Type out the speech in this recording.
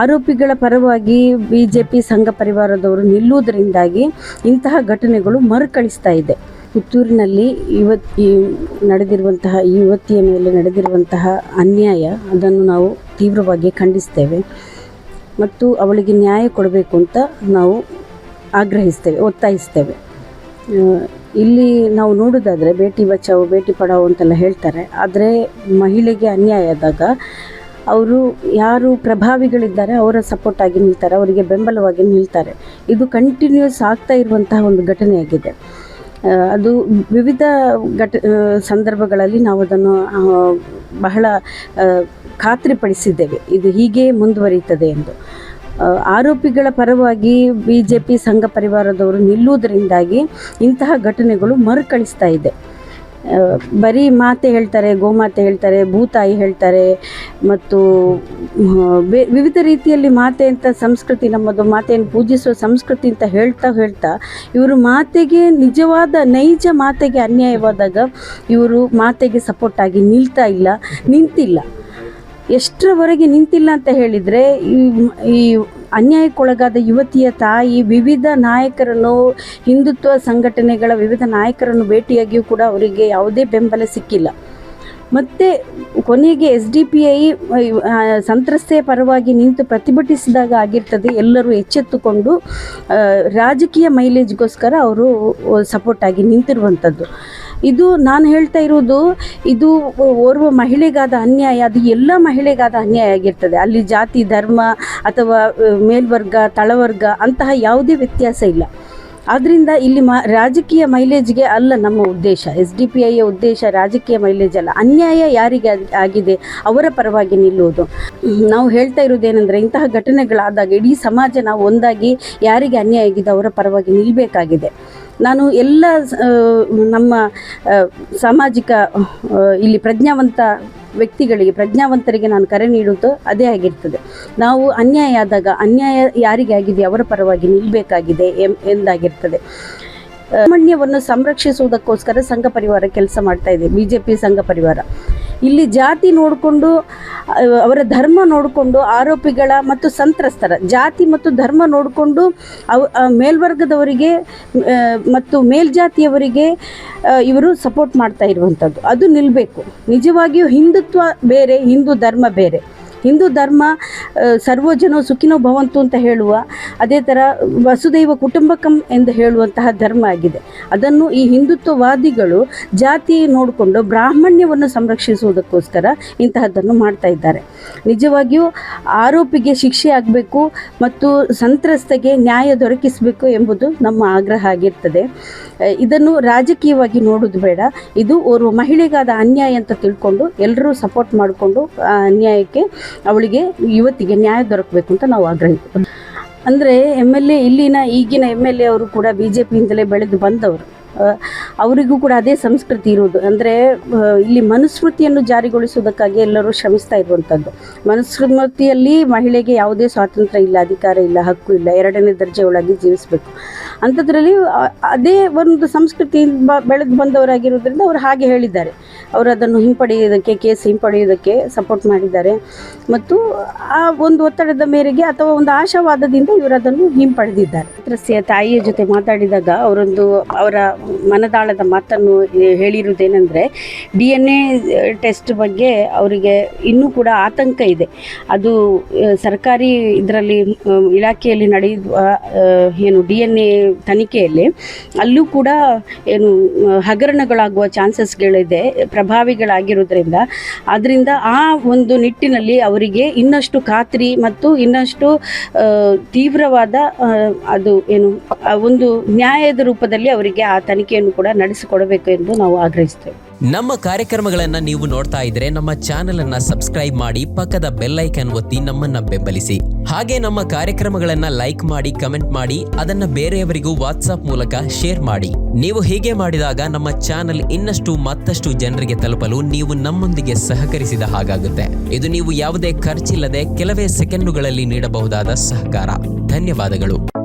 ಆರೋಪಿಗಳ ಪರವಾಗಿ B J P ಸಂಘ ಪರಿವಾರದವರು ನಿಲ್ಲುವುದರಿಂದಾಗಿ ಇಂತಹ ಘಟನೆಗಳು ಮರುಕಳಿಸ್ತಾ ಇದೆ. ಪುತ್ತೂರಿನಲ್ಲಿ ಇವತ್ತು ಈ ನಡೆದಿರುವಂತಹ ಯುವತಿಯ ಮೇಲೆ ನಡೆದಿರುವಂತಹ ಅನ್ಯಾಯ, ಅದನ್ನು ನಾವು ತೀವ್ರವಾಗಿ ಖಂಡಿಸ್ತೇವೆ. ಮತ್ತು ಅವಳಿಗೆ ನ್ಯಾಯ ಕೊಡಬೇಕು ಅಂತ ನಾವು ಆಗ್ರಹಿಸ್ತೇವೆ, ಒತ್ತಾಯಿಸ್ತೇವೆ. ಇಲ್ಲಿ ನಾವು ನೋಡೋದಾದರೆ ಭೇಟಿ ಬಚಾವು ಭೇಟಿ ಪಡಾವು ಅಂತೆಲ್ಲ ಹೇಳ್ತಾರೆ. ಆದರೆ ಮಹಿಳೆಗೆ ಅನ್ಯಾಯ ಆದಾಗ ಅವರು ಯಾರು ಪ್ರಭಾವಿಗಳಿದ್ದಾರೆ, ಅವರ ಸಪೋರ್ಟ್ ಆಗಿ ನಿಲ್ತಾರೆ, ಅವರಿಗೆ ಬೆಂಬಲವಾಗಿ ನಿಲ್ತಾರೆ. ಇದು ಕಂಟಿನ್ಯೂಸ್ ಆಗ್ತಾ ಇರುವಂತಹ ಒಂದು ಘಟನೆಯಾಗಿದೆ. ಅದು ವಿವಿಧ ಘಟ ಸಂದರ್ಭಗಳಲ್ಲಿ ನಾವು ಅದನ್ನು ಬಹಳ ಖಾತ್ರಿಪಡಿಸಿದ್ದೇವೆ. ಇದು ಹೀಗೆ ಮುಂದುವರಿಯುತ್ತದೆ ಎಂದು. ಆರೋಪಿಗಳ ಪರವಾಗಿ ಬಿ ಜೆ ಪಿ ಸಂಘ ಪರಿವಾರದವರು ನಿಲ್ಲುವುದರಿಂದಾಗಿ ಇಂತಹ ಘಟನೆಗಳು ಮರುಕಳಿಸ್ತಾ ಇದೆ. ಬರೀ ಮಾತೆ ಹೇಳ್ತಾರೆ, ಗೋಮಾತೆ ಹೇಳ್ತಾರೆ, ಭೂತಾಯಿ ಹೇಳ್ತಾರೆ, ಮತ್ತು ವಿವಿಧ ರೀತಿಯಲ್ಲಿ ಮಾತೆ ಅಂತ ಸಂಸ್ಕೃತಿ, ನಮ್ಮದು ಮಾತೆಯನ್ನು ಪೂಜಿಸುವ ಸಂಸ್ಕೃತಿ ಅಂತ ಹೇಳ್ತಾ ಹೇಳ್ತಾ, ಇವರು ಮಾತೆಗೆ ನಿಜವಾದ, ನೈಜ ಮಾತೆಗೆ ಅನ್ಯಾಯವಾದಾಗ ಇವರು ಮಾತೆಗೆ ಸಪೋರ್ಟ್ ಆಗಿ ನಿಲ್ತಾ ಇಲ್ಲ, ನಿಂತಿಲ್ಲ. ಎಷ್ಟರವರೆಗೆ ನಿಂತಿಲ್ಲ ಅಂತ ಹೇಳಿದರೆ ಈ ಅನ್ಯಾಯಕ್ಕೊಳಗಾದ ಯುವತಿಯ ತಾಯಿ, ವಿವಿಧ ನಾಯಕರನ್ನು, ಹಿಂದುತ್ವ ಸಂಘಟನೆಗಳ ವಿವಿಧ ನಾಯಕರನ್ನು ಭೇಟಿಯಾಗಿಯೂ ಕೂಡ ಅವರಿಗೆ ಯಾವುದೇ ಬೆಂಬಲ ಸಿಕ್ಕಿಲ್ಲ. ಮತ್ತು ಕೊನೆಗೆ ಎಸ್ ಡಿ ಪಿ ಐ ಸಂತ್ರಸ್ತೆಯ ಪರವಾಗಿ ನಿಂತು ಪ್ರತಿಭಟಿಸಿದಾಗ ಆಗಿರ್ತದೆ ಎಲ್ಲರೂ ಎಚ್ಚೆತ್ತುಕೊಂಡು ರಾಜಕೀಯ ಮೈಲೇಜ್ಗೋಸ್ಕರ ಅವರು ಸಪೋರ್ಟ್ ಆಗಿ ನಿಂತಿರುವಂಥದ್ದು. ಇದು ನಾನು ಹೇಳ್ತಾ ಇರೋದು, ಇದು ಓರ್ವ ಮಹಿಳೆಗಾದ ಅನ್ಯಾಯ, ಅದು ಎಲ್ಲ ಮಹಿಳೆಗಾದ ಅನ್ಯಾಯ ಆಗಿರ್ತದೆ. ಅಲ್ಲಿ ಜಾತಿ, ಧರ್ಮ ಅಥವಾ ಮೇಲ್ವರ್ಗ, ತಳವರ್ಗ ಅಂತಹ ಯಾವುದೇ ವ್ಯತ್ಯಾಸ ಇಲ್ಲ. ಆದ್ದರಿಂದ ಇಲ್ಲಿ ಮ, ರಾಜಕೀಯ ಮೈಲೇಜ್ಗೆ ಅಲ್ಲ ನಮ್ಮ ಉದ್ದೇಶ. ಎಸ್ ಡಿ ಪಿ ಐಯ ಉದ್ದೇಶ ರಾಜಕೀಯ ಮೈಲೇಜ್ ಅಲ್ಲ. ಅನ್ಯಾಯ ಯಾರಿಗೆ ಆಗ್- ಆಗಿದೆ, ಅವರ ಪರವಾಗಿ ನಿಲ್ಲುವುದು. ನಾವು ಹೇಳ್ತಾ ಇರೋದೇನೆಂದರೆ ಇಂತಹ ಘಟನೆಗಳಾದಾಗ ಇಡೀ ಸಮಾಜ ನಾವು ಒಂದಾಗಿ ಯಾರಿಗೆ ಅನ್ಯಾಯ ಆಗಿದೆ, ಅವರ ಪರವಾಗಿ ನಿಲ್ಲಬೇಕಾಗಿದೆ ನಾನು ಎಲ್ಲ ನಮ್ಮ ಸಾಮಾಜಿಕ ಇಲ್ಲಿ ಪ್ರಜ್ಞಾವಂತ ವ್ಯಕ್ತಿಗಳಿಗೆ, ಪ್ರಜ್ಞಾವಂತರಿಗೆ ನಾನು ಕರೆ ನೀಡುವುದು ಅದೇ ಆಗಿರ್ತದೆ. ನಾವು ಅನ್ಯಾಯ ಆದಾಗ ಅನ್ಯಾಯ ಯಾರಿಗೆ ಆಗಿದೆ, ಅವರ ಪರವಾಗಿ ನಿಲ್ಲಬೇಕಾಗಿದೆ ಎಂದಾಗಿರ್ತದೆ. ಸಾಮಾನ್ಯವನ್ನು ಸಂರಕ್ಷಿಸುವುದಕ್ಕೋಸ್ಕರ ಸಂಘ ಪರಿವಾರ ಕೆಲಸ ಮಾಡ್ತಾ ಇದೆ. ಬಿ ಸಂಘ ಪರಿವಾರ. ಇಲ್ಲಿ ಜಾತಿ ನೋಡಿಕೊಂಡು ಅವರ ಧರ್ಮ ನೋಡಿಕೊಂಡು, ಆರೋಪಿಗಳ ಮತ್ತು ಸಂತ್ರಸ್ತರ ಜಾತಿ ಮತ್ತು ಧರ್ಮ ನೋಡಿಕೊಂಡು ಅವ ಮೇಲ್ವರ್ಗದವರಿಗೆ ಮತ್ತು ಮೇಲ್ಜಾತಿಯವರಿಗೆ ಇವರು ಸಪೋರ್ಟ್ ಮಾಡ್ತಾ ಇರುವಂಥದ್ದು. ಅದು ನಿಲ್ಲಬೇಕು ನಿಜವಾಗಿಯೂ ಹಿಂದುತ್ವ ಬೇರೆ, ಹಿಂದೂ ಧರ್ಮ ಬೇರೆ. ಹಿಂದೂ ಧರ್ಮ ಸರ್ವಜನೋ ಸುಖಿನೋ ಭವಂತು ಅಂತ ಹೇಳುವ, ಅದೇ ಥರ ವಸುದೈವ ಕುಟುಂಬಕಂ ಎಂದು ಹೇಳುವಂತಹ ಧರ್ಮ ಆಗಿದೆ. ಅದನ್ನು ಈ ಹಿಂದುತ್ವವಾದಿಗಳು ಜಾತಿ ನೋಡಿಕೊಂಡು ಬ್ರಾಹ್ಮಣ್ಯವನ್ನು ಸಂರಕ್ಷಿಸುವುದಕ್ಕೋಸ್ಕರ ಇಂತಹದ್ದನ್ನು ಮಾಡ್ತಾ ಇದ್ದಾರೆ. ನಿಜವಾಗಿಯೂ ಆರೋಪಿಗೆ ಶಿಕ್ಷೆ ಆಗಬೇಕು ಮತ್ತು ಸಂತ್ರಸ್ತೆಗೆ ನ್ಯಾಯ ದೊರಕಿಸಬೇಕು ಎಂಬುದು ನಮ್ಮ ಆಗ್ರಹ ಆಗಿರ್ತದೆ. ಇದನ್ನು ರಾಜಕೀಯವಾಗಿ ನೋಡೋದು ಬೇಡ. ಇದು ಓರ್ವ ಮಹಿಳೆಗಾದ ಅನ್ಯಾಯ ಅಂತ ತಿಳ್ಕೊಂಡು ಎಲ್ಲರೂ ಸಪೋರ್ಟ್ ಮಾಡಿಕೊಂಡು ಅನ್ಯಾಯಕ್ಕೆ ಅವಳಿಗೆ ಯುವತಿಗೆ ನ್ಯಾಯ ದೊರಕಬೇಕು ಅಂತ ನಾವು ಆಗ್ರಹಿಸ್ತೇವೆ ಅಂದರೆ ಎಂ ಎಲ್ ಎ ಇಲ್ಲಿನ ಈಗಿನ ಎಂ ಎಲ್ ಎ ಅವರು ಕೂಡ ಬಿ ಜೆ ಪಿಯಿಂದಲೇ ಬೆಳೆದು ಬಂದವರು. ಅವರಿಗೂ ಕೂಡ ಅದೇ ಸಂಸ್ಕೃತಿ ಇರುವುದು. ಅಂದರೆ ಇಲ್ಲಿ ಮನುಸ್ಮೃತಿಯನ್ನು ಜಾರಿಗೊಳಿಸುವುದಕ್ಕಾಗಿ ಎಲ್ಲರೂ ಶ್ರಮಿಸ್ತಾ ಇರುವಂಥದ್ದು. ಮನುಸ್ಮೃತಿಯಲ್ಲಿ ಮಹಿಳೆಗೆ ಯಾವುದೇ ಸ್ವಾತಂತ್ರ್ಯ ಇಲ್ಲ, ಅಧಿಕಾರ ಇಲ್ಲ, ಹಕ್ಕು ಇಲ್ಲ, ಎರಡನೇ ದರ್ಜೆಯೊಳಗೆ ಜೀವಿಸಬೇಕು. ಅಂಥದ್ರಲ್ಲಿ ಅದೇ ಒಂದು ಸಂಸ್ಕೃತಿ ಬೆಳೆದು ಬಂದವರಾಗಿರೋದ್ರಿಂದ ಅವರು ಹಾಗೆ ಹೇಳಿದ್ದಾರೆ. ಅವರು ಅದನ್ನು ಹಿಂಪಡೆಯುವುದಕ್ಕೆ, ಕೇಸ್ ಹಿಂಪಡೆಯೋದಕ್ಕೆ ಸಪೋರ್ಟ್ ಮಾಡಿದ್ದಾರೆ. ಮತ್ತು ಆ ಒಂದು ಒತ್ತಡದ ಮೇರೆಗೆ ಅಥವಾ ಒಂದು ಆಶಾವಾದದಿಂದ ಇವರು ಅದನ್ನು ಹಿಂಪಡೆದಿದ್ದಾರೆ. ತಾಯಿಯ ಜೊತೆ ಮಾತಾಡಿದಾಗ ಅವರೊಂದು ಅವರ ಮನದಾಳದ ಮಾತನ್ನು ಹೇಳಿರುವುದೇನೆಂದರೆ, ಡಿ ಎನ್ ಎ ಟೆಸ್ಟ್ ಬಗ್ಗೆ ಅವರಿಗೆ ಇನ್ನೂ ಕೂಡ ಆತಂಕ ಇದೆ. ಅದು ಸರ್ಕಾರಿ ಇದರಲ್ಲಿ ಇಲಾಖೆಯಲ್ಲಿ ನಡೆಯುವ ಏನು ಡಿ ಎನ್ ಎ ತನಿಖೆಯಲ್ಲಿ ಅಲ್ಲೂ ಕೂಡ ಏನು ಹಗರಣಗಳಾಗುವ ಚಾನ್ಸಸ್ಗಳಿದೆ ಪ್ರಭಾವಿಗಳಾಗಿರೋದ್ರಿಂದ ಅದರಿಂದ ಆ ಒಂದು ನಿಟ್ಟಿನಲ್ಲಿ ಅವರಿಗೆ ಇನ್ನಷ್ಟು ಖಾತ್ರಿ ಮತ್ತು ಇನ್ನಷ್ಟು ತೀವ್ರವಾದ ಅದು ಏನು ಒಂದು ನ್ಯಾಯದ ರೂಪದಲ್ಲಿ ಅವರಿಗೆ ಆ ತನಿಖೆಯನ್ನು ಕೂಡ ನಡೆಸಿಕೊಡಬೇಕು ಎಂದು ನಾವು ಆಗ್ರಹಿಸ್ತೇವೆ. ನಮ್ಮ ಕಾರ್ಯಕ್ರಮಗಳನ್ನ ನೀವು ನೋಡ್ತಾ ಇದ್ರೆ ನಮ್ಮ ಚಾನೆಲ್ ಅನ್ನ ಸಬ್ಸ್ಕ್ರೈಬ್ ಮಾಡಿ ಪಕ್ಕದ ಬೆಲ್ ಐಕನ್ ಒತ್ತಿ ನಮ್ಮನ್ನ ಬೆಂಬಲಿಸಿ. ಹಾಗೆ ನಮ್ಮ ಕಾರ್ಯಕ್ರಮಗಳನ್ನ ಲೈಕ್ ಮಾಡಿ, ಕಮೆಂಟ್ ಮಾಡಿ, ಅದನ್ನ ಬೇರೆಯವರಿಗೂ ವಾಟ್ಸ್ಆಪ್ ಮೂಲಕ ಶೇರ್ ಮಾಡಿ. ನೀವು ಹೀಗೆ ಮಾಡಿದಾಗ ನಮ್ಮ ಚಾನೆಲ್ ಇನ್ನಷ್ಟು ಮತ್ತಷ್ಟು ಜನರಿಗೆ ತಲುಪಲು ನೀವು ನಮ್ಮೊಂದಿಗೆ ಸಹಕರಿಸಿದ ಹಾಗಾಗುತ್ತೆ. ಇದು ನೀವು ಯಾವುದೇ ಖರ್ಚಿಲ್ಲದೆ ಕೆಲವೇ ಸೆಕೆಂಡುಗಳಲ್ಲಿ ನೀಡಬಹುದಾದ ಸಹಕಾರ. ಧನ್ಯವಾದಗಳು.